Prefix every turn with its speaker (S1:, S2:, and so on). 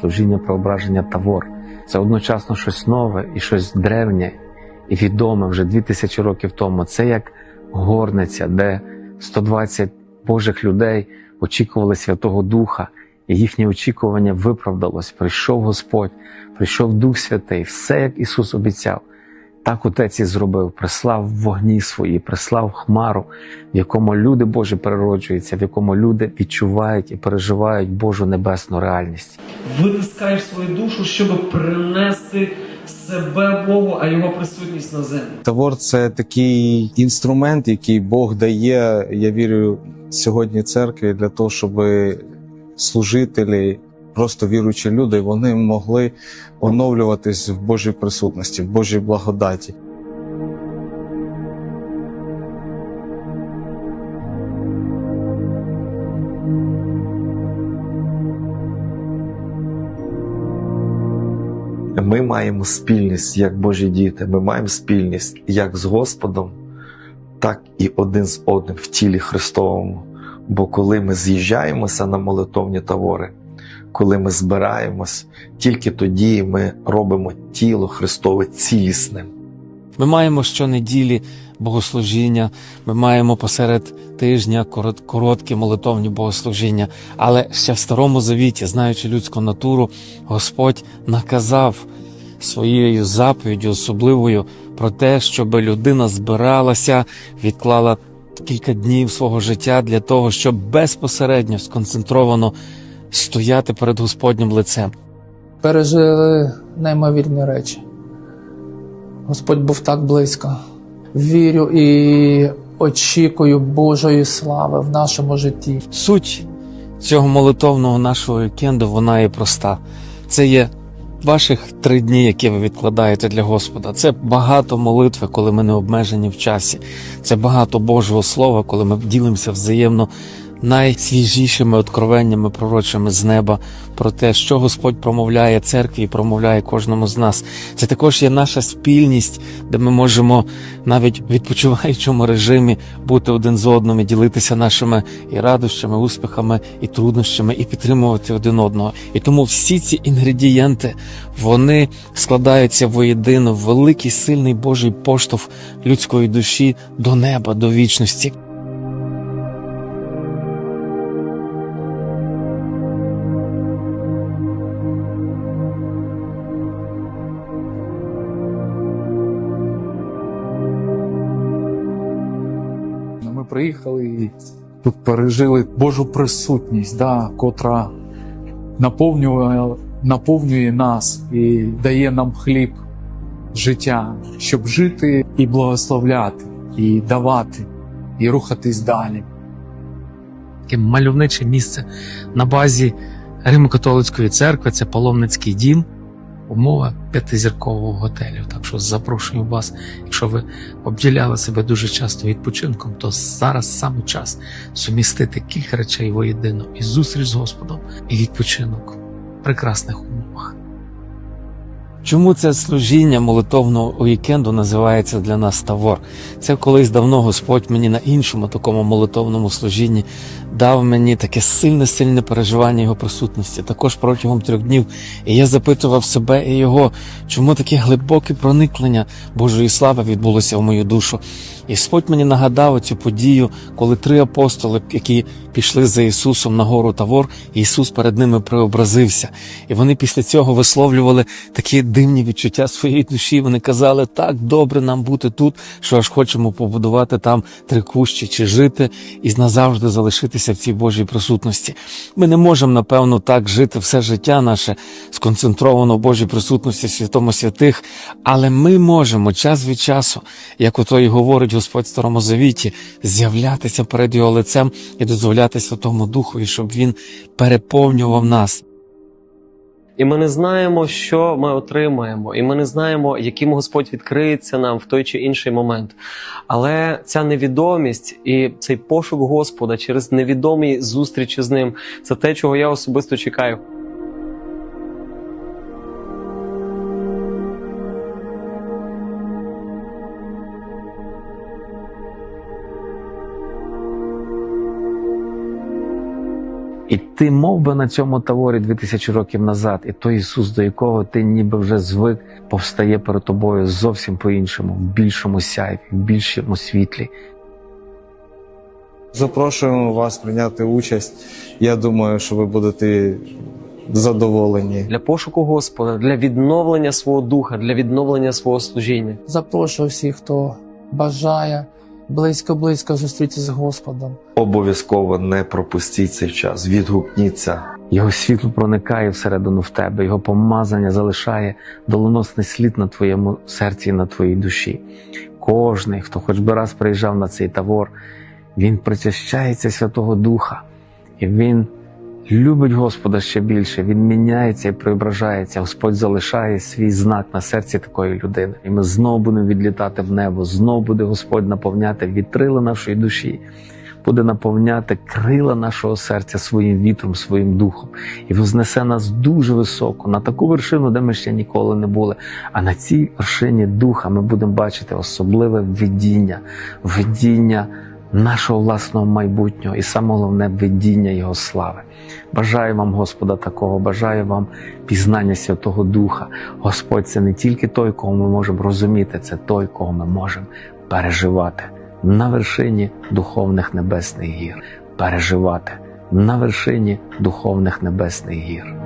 S1: служіння преображення Тавор. Це одночасно щось нове і щось древнє і відоме вже 2000 років тому. Це як горниця, де 120 Божих людей очікували Святого Духа, і їхнє очікування виправдалось. Прийшов Господь, прийшов Дух Святий, все як Ісус обіцяв. Так Отець і зробив, прислав вогні свої, прислав хмару, в якому люди Божі перероджуються, в якому люди відчувають і переживають Божу небесну реальність.
S2: витискаєш свою душу, щоб принести себе Богу, а його присутність на землю.
S3: Тавор це такий інструмент, який Бог дає, я вірю, сьогодні церкві для того, щоб служителі, просто віруючі люди, вони могли оновлюватись в Божій присутності, в Божій благодаті.
S4: Ми маємо спільність як Божі діти. Ми маємо спільність як з Господом, так і один з одним в тілі Христовому. Бо коли ми з'їжджаємося на молитовні тавори, коли ми збираємось, тільки тоді ми робимо тіло Христове цілісним.
S1: Ми маємо щонеділі богослужіння, ми маємо посеред тижня короткі молитовні богослужіння. Але ще в старому завіті, знаючи людську натуру, Господь наказав своєю заповіддю особливою про те, щоб людина збиралася, відклала кілька днів свого життя для того, щоб безпосередньо сконцентровано стояти перед Господнім лицем.
S5: пережили неймовірні речі. Господь був так близько. Вірю і очікую Божої слави в нашому житті.
S1: Суть цього молитовного нашого вікенду вона є проста. Це є ваших три дні, які ви відкладаєте для Господа. Це багато молитви, коли ми не обмежені в часі. Це багато Божого Слова, коли ми ділимося взаємно найсвіжішими откровеннями пророчими з неба про те, що Господь промовляє церкві і промовляє кожному з нас. Це також є наша спільність, де ми можемо навіть в відпочиваючому режимі бути один з одним і ділитися нашими і радощами, успіхами, і труднощами, і підтримувати один одного. І тому всі ці інгредієнти вони складаються воєдино в великий сильний Божий поштовх людської душі до неба, до вічності.
S6: Приїхали і тут пережили Божу присутність, да, котра наповнює, наповнює нас і дає нам хліб життя, щоб жити і благословляти, і давати, і рухатись далі.
S1: таке мальовниче місце на базі Римо-католицької церкви. Це паломницький дім, умова п'ятизіркового готелю. Так що запрошую вас, якщо ви обділяли себе дуже часто відпочинком, то зараз саме час сумістити кілька речей воєдино і зустріч з Господом, і відпочинок прекрасних. Чому це служіння молитовного вікенду називається для нас Тавор? Це колись давно Господь мені на іншому такому молитовному служінні дав мені таке сильне, сильне переживання його присутності, також протягом трьох днів. І я запитував себе і його, чому таке глибоке проникнення Божої слави відбулося в мою душу. І Господь мені нагадав цю подію, коли три апостоли, які пішли за Ісусом на гору Тавор, Ісус перед ними преобразився. І вони після цього висловлювали такі дивні відчуття своєї душі. Вони казали, так добре нам бути тут, що аж хочемо побудувати там три кущі чи жити і назавжди залишитися в цій Божій присутності. Ми не можемо, напевно, так жити все життя наше сконцентровано в Божій присутності святому святих, але ми можемо час від часу, як ото і говорить Господь в Старому Завіті, з'являтися перед його лицем і дозволяти Святому Духові, щоб він переповнював нас.
S2: І ми не знаємо, що ми отримаємо, і ми не знаємо, яким Господь відкриється нам в той чи інший момент. Але ця невідомість і цей пошук Господа через невідомі зустрічі з ним це те, чого я особисто чекаю.
S1: І ти мов би на цьому таворі 2000 років назад, і той Ісус, до якого ти ніби вже звик, повстає перед тобою зовсім по-іншому, в більшому сяйві, в більшому світлі.
S3: Запрошуємо вас прийняти участь. Я думаю, що ви будете задоволені.
S2: Для пошуку Господа, для відновлення свого духа, для відновлення свого служіння.
S5: Запрошую всіх, хто бажає близько-близько зустрітися з Господом.
S4: Обов'язково не пропустіть цей час, відгукніться.
S1: Його світло проникає всередину в тебе, його помазання залишає долоносний слід на твоєму серці і на твоїй душі. Кожний, хто хоч би раз приїжджав на цей тавор, він причащається Святого Духа, і він любить Господа ще більше. Він міняється і преображається. Господь залишає свій знак на серці такої людини. І ми знову будемо відлітати в небо. Знову буде Господь наповняти вітрила нашої душі буде наповняти крила нашого серця своїм вітром, своїм духом, і вознесе нас дуже високо на таку вершину, де ми ще ніколи не були. А на цій вершині духа ми будемо бачити особливе видіння, видіння нашого власного майбутнього і саме головне видіння Його слави. Бажаю вам, Господа, такого, бажаю вам пізнання Святого Духа. Господь це не тільки той, кого ми можемо розуміти, це той, кого ми можемо переживати на вершині духовних небесних гір, переживати на вершині духовних небесних гір.